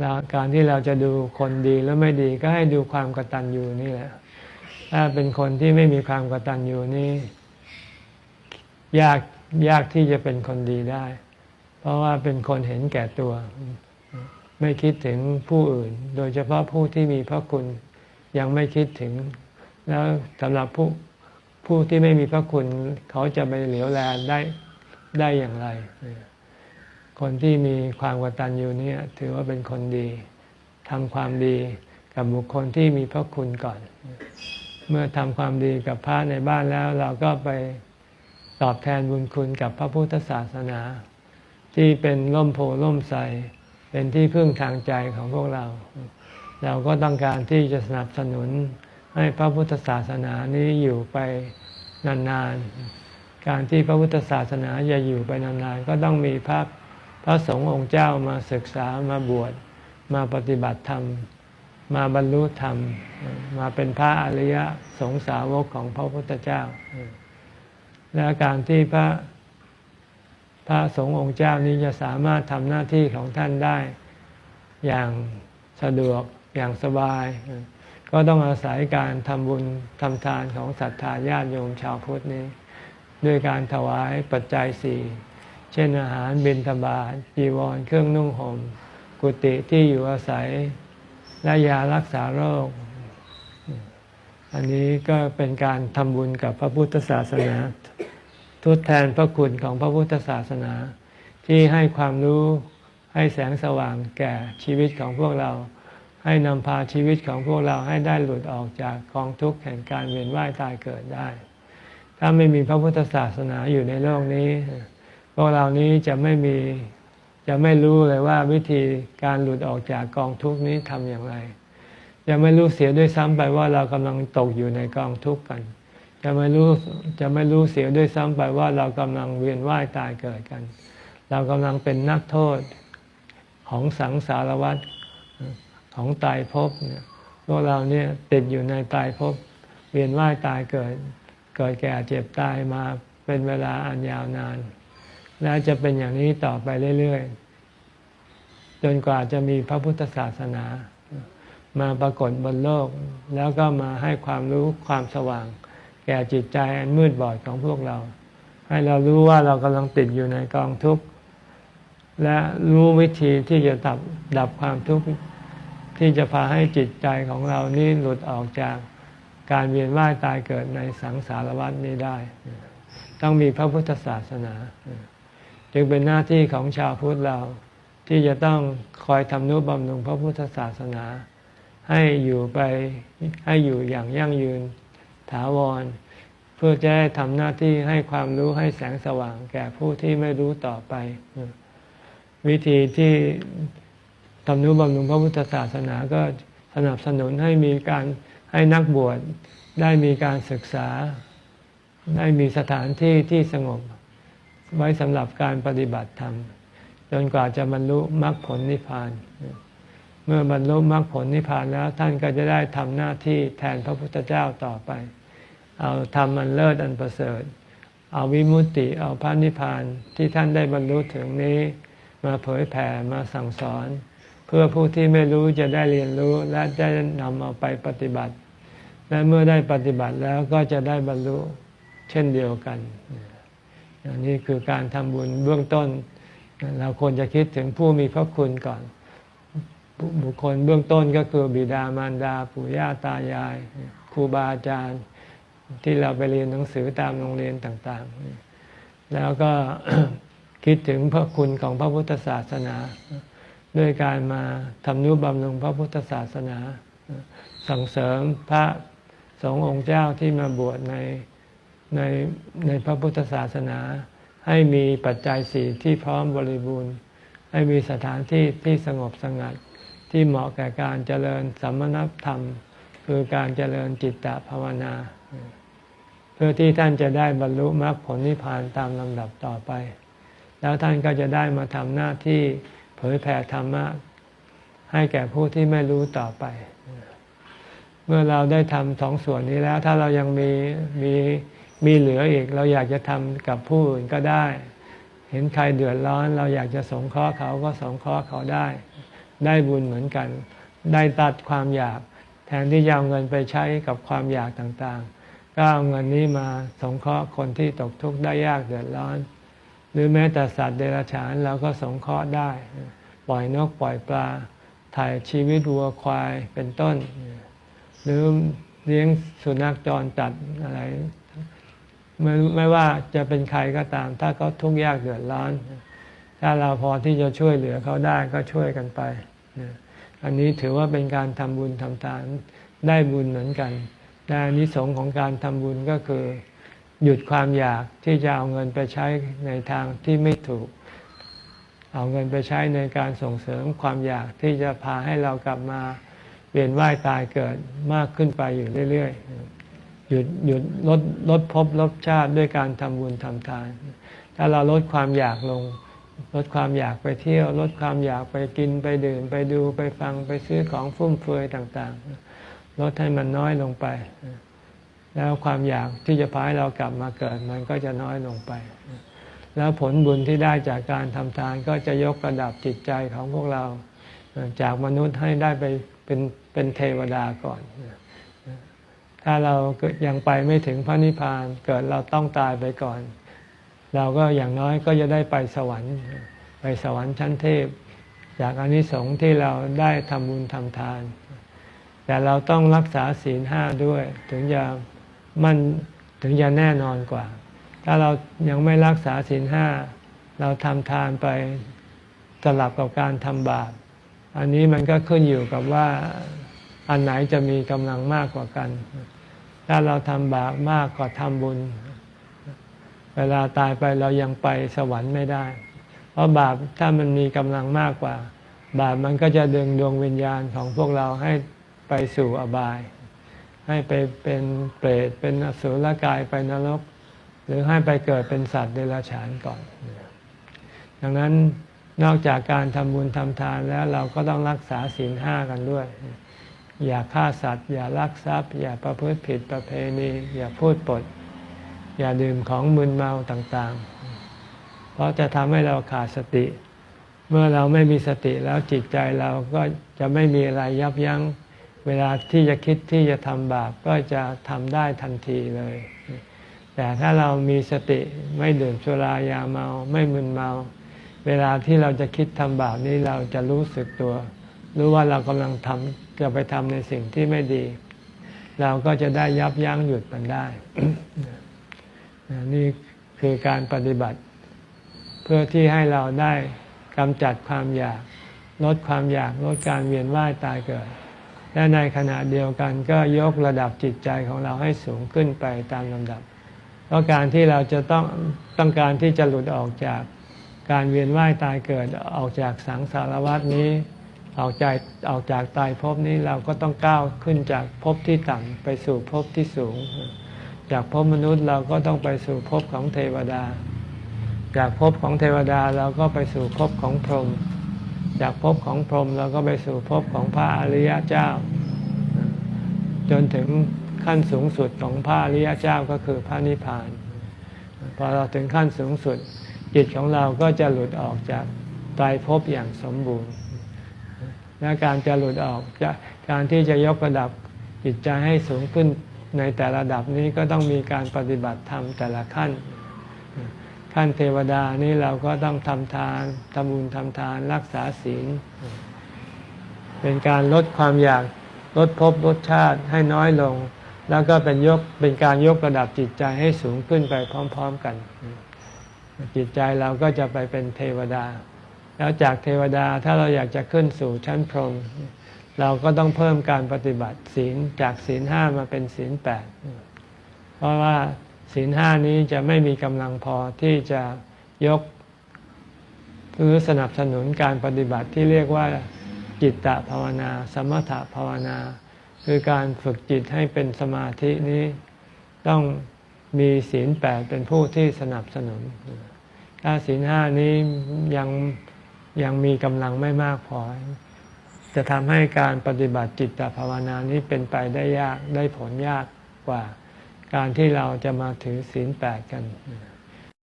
แล้วการที่เราจะดูคนดีแล้วไม่ดีก็ให้ดูความกตัญญูนี่แหละ ถ้าเป็นคนที่ไม่มีความกตัญญูนี่ยากยากที่จะเป็นคนดีได้ เพราะว่าเป็นคนเห็นแก่ตัว ไม่คิดถึงผู้อื่น โดยเฉพาะผู้ที่มีพระคุณยังไม่คิดถึง แล้วสำหรับผู้ผู้ที่ไม่มีพระคุณ เขาจะไปเหลียวแลได้ได้อย่างไร คนที่มีความกตัญญูนี่ถือว่าเป็นคนดีทำความดีกับบุคคลที่มีพระคุณก่อน เมื่อทำความดีกับพระในบ้านแล้ว เราก็ไปตอบแทนบุญคุณกับพระพุทธศาสนา ที่เป็นร่มโพล่มใสเป็นที่พึ่งทางใจของพวกเรา เราก็ต้องการที่จะสนับสนุนให้พระพุทธศาสนานี้อยู่ไปนานๆ การที่พระพุทธศาสนาจะอยู่ไปนานๆ ก็ต้องมีพระ พระสงฆ์องค์เจ้ามาศึกษามาบวชมาปฏิบัติธรรม มาบรรลุธรรม มาเป็นพระอริยสงสาวกของพระพุทธเจ้า และการที่พระพระสงฆ์องค์เจ้านี้จะสามารถทำหน้าที่ของท่านได้อย่างสะดวกอย่างสบาย ก็ต้องอาศัยการทำบุญทำทานของศรัทธาญาติโยมชาวพุทธนี้ ด้วยการถวายปัจจัยสี่ เช่นอาหารบิณฑบาตจีวรเครื่องนุ่งหม่มกุฏิที่อยู่อาศัยและยารักษาโรค อันนี้ก็เป็นการทำบุญกับพระพุทธศาสนาทดแทนพระคุณของพระพุทธศาสนา ที่ให้ความรู้ให้แสงสว่างแก่ชีวิตของพวกเรา ให้นำพาชีวิตของพวกเราให้ได้หลุดออกจากกองทุกข์แห่งการเวียนว่ายตายเกิดได้ ถ้าไม่มีพระพุทธศาสนาอยู่ในโลกนี้ วกเรานี้จะไม่มีจะไม่รู้เลยว่าวิธีการหลุดออกจากกองทุกนี้ทำอย่างไร จะไม่รู้เสียด้วยซ้ำไปว่าเรากำลังตกอยู่ในกองทุกข์กัน จะไม่รู้จะไม่รู้เสียด้วยซ้ำไปว่าเรากำลังเวียนว่ายตายเกิดกัน เรากำลังเป็นนักโทษของสังสารวัฏของตายภพเนี่ยพวกเราเนี่ยติดอยู่ในตายภพเวียนว่ายตายเกิด เกิดแก่เจ็บตายมาเป็นเวลาอันยาวนาน และจะเป็นอย่างนี้ต่อไปเรื่อยๆ จนกว่าจะมีพระพุทธศาสนา มาปรากฏบนโลก แล้วก็มาให้ความรู้ความสว่าง แก่จิตใจอันมืดบอดของพวกเรา ให้เรารู้ว่าเรากำลังติดอยู่ในกองทุกข์ และรู้วิธีที่จะดับดับความทุกข์ ที่จะพาให้จิตใจของเรานี้หลุดออกจากการเวียนว่ายตายเกิดในสังสารวัฏนี้ได้ ต้องมีพระพุทธศาสนา จึงเป็นหน้าที่ของชาวพุทธเรา ที่จะต้องคอยทำนุบำรุงพระพุทธศาสนา ให้อยู่ไปให้อยู่อย่างยั่งยืนถาวร เพื่อจะได้ทำหน้าที่ให้ความรู้ให้แสงสว่างแก่ผู้ที่ไม่รู้ต่อไป วิธีที่ทำนุบำรุงพระพุทธศาสนาก็สนับสนุนให้มีการให้นักบวชได้มีการศึกษา ได้มีสถานที่ที่สงบ ไว้สำหรับการปฏิบัติธรรม จนกว่าจะบรรลุมรรคผลนิพพาน เมื่อบรรลุมรรคผลนิพพานแล้วท่านก็จะได้ทำหน้าที่แทนพระพุทธเจ้าต่อไป เอาทำอันเลิศอันประเสริฐ เอาวิมุตติเอาพระนิพพานที่ท่านได้บรรลุถึงนี้ มาเผยแผ่มาสั่งสอน เพื่อผู้ที่ไม่รู้จะได้เรียนรู้และได้นำเอาไปปฏิบัติ และเมื่อได้ปฏิบัติแล้วก็จะได้บรรลุเช่นเดียวกัน นนี้คือการทำบุญเบื้องต้น เราควรจะคิดถึงผู้มีพระคุณก่อน บุคคลเบื้องต้นก็คือบิดามารดาปู่ย่าตายายครูบาอาจารย์ที่เราไปเรียนหนังสือตามโรงเรียนต่างๆ แล้วก็คิดถึงพระคุณของพระพุทธศาสนา ด้วยการมาทำนุบำรุงพระพุทธศาสนาสั่งเสริมพระสององค์เจ้าที่มาบวชใน ในในพระพุทธศาสนา ให้มีปัจจัยสี่ที่พร้อมบริบูรณ์ ให้มีสถานที่ที่สงบสงัด ที่เหมาะแก่การเจริญสัมมณธรรม คือการเจริญจิตตภาวนา เพื่อที่ท่านจะได้บรรลุมรรคผลนิพพานตามลำดับต่อไป แล้วท่านก็จะได้มาทำหน้าที่เผยแผ่ธรรมะให้แก่ผู้ที่ไม่รู้ต่อไป เมื่อเราได้ทำสองส่วนนี้แล้ว ถ้าเรายังมีมี มีเหลืออีกเราอยากจะทำกับผู้อื่นก็ได้ เห็นใครเดือดร้อน เราอยากจะสงเคราะห์เขาก็สงเคราะห์เขาได้ ได้บุญเหมือนกัน ได้ตัดความอยาก แทนที่จะเอาเงินไปใช้กับความอยากต่างๆ ก็เอาเงินนี้มาสงเคราะห์คนที่ตกทุกข์ได้ยากเดือดร้อน หรือแม้แต่สัตว์เดรัจฉานเราก็สงเคราะห์ได้ ปล่อยนกปล่อยปลา ถ่ายชีวิตวัวควายเป็นต้น หรือเลี้ยงสุนัขจรจัดอะไร ไม่ไม่ว่าจะเป็นใครก็ตาม ถ้าเขาทุกข์ยากเดือดร้อน ถ้าเราพอที่จะช่วยเหลือเขาได้ก็ช่วยกันไป อันนี้ถือว่าเป็นการทำบุญทำทานได้บุญเหมือนกันแต่อานิสงส์ของการทำบุญก็คือหยุดความอยากที่จะเอาเงินไปใช้ในทางที่ไม่ถูก เอาเงินไปใช้ในการส่งเสริมความอยากที่จะพาให้เรากลับมาเวียนว่ายตายเกิดมากขึ้นไปอยู่เรื่อย ๆ หยุดหยุดลดลดภพลดชาติด้วยการทำบุญทำทาน ถ้าเราลดความอยากลง ลดความอยากไปเที่ยว ลดความอยากไปกินไปดื่ม ไปดูไปฟังไปซื้อของฟุ่มเฟือยต่างๆ ลดให้มันน้อยลงไป แล้วความอยากที่จะพาให้เรากลับมาเกิด มันก็จะน้อยลงไป แล้วผลบุญที่ได้จากการทำทานก็จะยกระดับจิตใจของพวกเรา จากมนุษย์ให้ได้ไปเป็นเป็นเทวดาก่อน ถ้าเรายังไปไม่ถึงพระนิพพานเกิดเราต้องตายไปก่อน เราก็อย่างน้อยก็จะได้ไปสวรรค์ ไปสวรรค์ชั้นเทพ จากอนิสงส์ที่เราได้ทำบุญทำทาน แต่เราต้องรักษาศีลห้าด้วย ถึงจะมันถึงจะแน่นอนกว่า ถ้าเรายังไม่รักษาศีลห้าเราทำทานไปสลับกับการทำบาป อันนี้มันก็ขึ้นอยู่กับว่า อันไหนจะมีกำลังมากกว่ากัน ถ้าเราทำบาปมากกว่าทำบุญ เวลาตายไปเรายังไปสวรรค์ไม่ได้ เพราะบาปถ้ามันมีกำลังมากกว่า บาปมันก็จะดึงดวงวิญญาณของพวกเราให้ไปสู่อบาย ให้ไปเป็นเปรตเป็นอสุรกายไปนรก หรือให้ไปเกิดเป็นสัตว์เดรัจฉานก่อน ดังนั้นนอกจากการทำบุญทำทานแล้วเราก็ต้องรักษาศีลห้ากันด้วย อย่าฆ่าสัตว์ อย่าลักทรัพย์ อย่าประพฤติผิดประเพณี อย่าพูดปด อย่าดื่มของมึนเมาต่างๆ เพราะจะทำให้เราขาดสติ เมื่อเราไม่มีสติแล้วจิตใจเราก็จะไม่มีอะไรยับยัง้ง เวลาที่จะคิดที่จะทำบาปก็จะทำได้ทันทีเลย แต่ถ้าเรามีสติไม่ดื่มสุรายาเมาไม่มึนเมา เวลาที่เราจะคิดทำบาปนี้เราจะรู้สึกตัว รู้ว่าเรากำลังทำ จะไปทำในสิ่งที่ไม่ดี เราก็จะได้ยับยั้งหยุดมันได้ นี่คือการปฏิบัติ เพื่อที่ให้เราได้กำจัดความอยาก ลดความอยากลดการเวียนว่ายตายเกิด และในขณะเดียวกันก็ยกระดับจิตใจของเราให้สูงขึ้นไปตามลำดับ เพราะการที่เราจะต้องต้องการที่จะหลุดออกจากการเวียนว่ายตายเกิดออกจากสังสารวัฏนี้ ออกจากออกจากตายภพนี้เราก็ต้องก้าวขึ้นจากภพที่ต่ำไปสู่ภพที่สูง จากภพมนุษย์เราก็ต้องไปสู่ภพของเทวดา จากภพของเทวดาเราก็ไปสู่ภพของพรหมจากภพของพรหมเราก็ไปสู่ภพของพระอริยเจ้า จนถึงขั้นสูงสุดของพระอริยเจ้าก็คือพระนิพพานพอเราถึงขั้นสูงสุดจิตของเราก็จะหลุดออกจากไตรภพอย่างสมบูรณ์ และการจะหลุดออกจากการที่จะยกระดับจิตใจให้สูงขึ้นในแต่ระดับนี้ก็ต้องมีการปฏิบัติธรรมแต่ละขั้น ขั้นเทวดานี้เราก็ต้องทำทานทำบุญทำทานรักษาศีล เป็นการลดความอยากลดภพลดชาติให้น้อยลง แล้วก็เป็นยกเป็นการยกระดับจิตใจให้สูงขึ้นไปพร้อม ๆกัน จิตใจเราก็จะไปเป็นเทวดา แล้วจากเทวดาถ้าเราอยากจะขึ้นสู่ชั้นพรหมเราก็ต้องเพิ่มการปฏิบัติศีลจากศีลห้ามาเป็นศีลแปดเพราะว่าศีลห้านี้จะไม่มีกำลังพอที่จะยกหรือสนับสนุนการปฏิบัติที่เรียกว่าจิตตภาวนา สมถภาวนา คือการฝึกจิตให้เป็นสมาธินี้ต้องมีศีลแปดเป็นผู้ที่สนับสนุน ถ้าศีลห้านี้ยัง ยังมีกำลังไม่มากพอ จะทำให้การปฏิบัติจิตตภาวนานี้เป็นไปได้ยากได้ผลยากกว่า การที่เราจะมาถือศีลแปดกัน